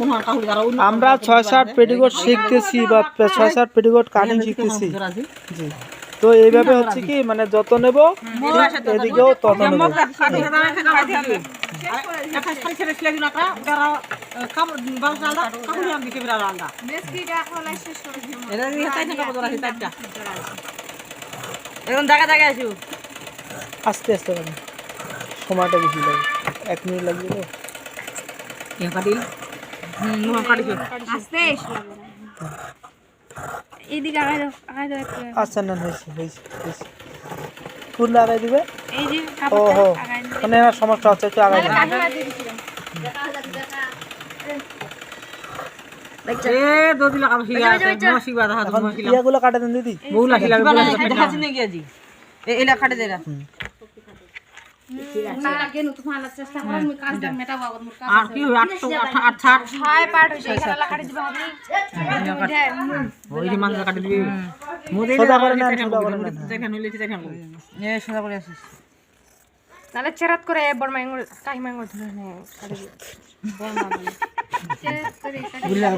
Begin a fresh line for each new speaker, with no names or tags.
কোন আর
আমরা ছয় সাত পেটিকোট শিখতেছি বা ছয় সাত পেটিকোট কাটিং শিখতেছি জি। তো এইভাবে হচ্ছে কি মানে যত নেব এদিকেও তত নেব।
এটা এখন জায়গা জায়গা আসু
আস্তে আস্তে মানে। সময়টা বেশি লাগে। এক মিনিট লাগবে তো?
কাটিল। হুম নুয়া
আস্তে। এইদিকে আগাই দাও আগাই দাও
আচ্ছা না হয়েছে হয়েছে হয়েছে। ফুল লাগাই দিবে?
এই যে
ও হো মানে সমস্যা হচ্ছে একটু আগাই
এ আর কি আটশো আট আট
ছয় পার্ট কাটি দিবা
ওই যে মাংস কাটে দিবি। মোদে
করে করে
হইলে করে আসিস।
নালে চেরাত করে বড় মাইঙ্গুর কাহি মাইঙ্গুর ধরে নে কাটি দিও বড় চেরাত করে কাটি
গুলা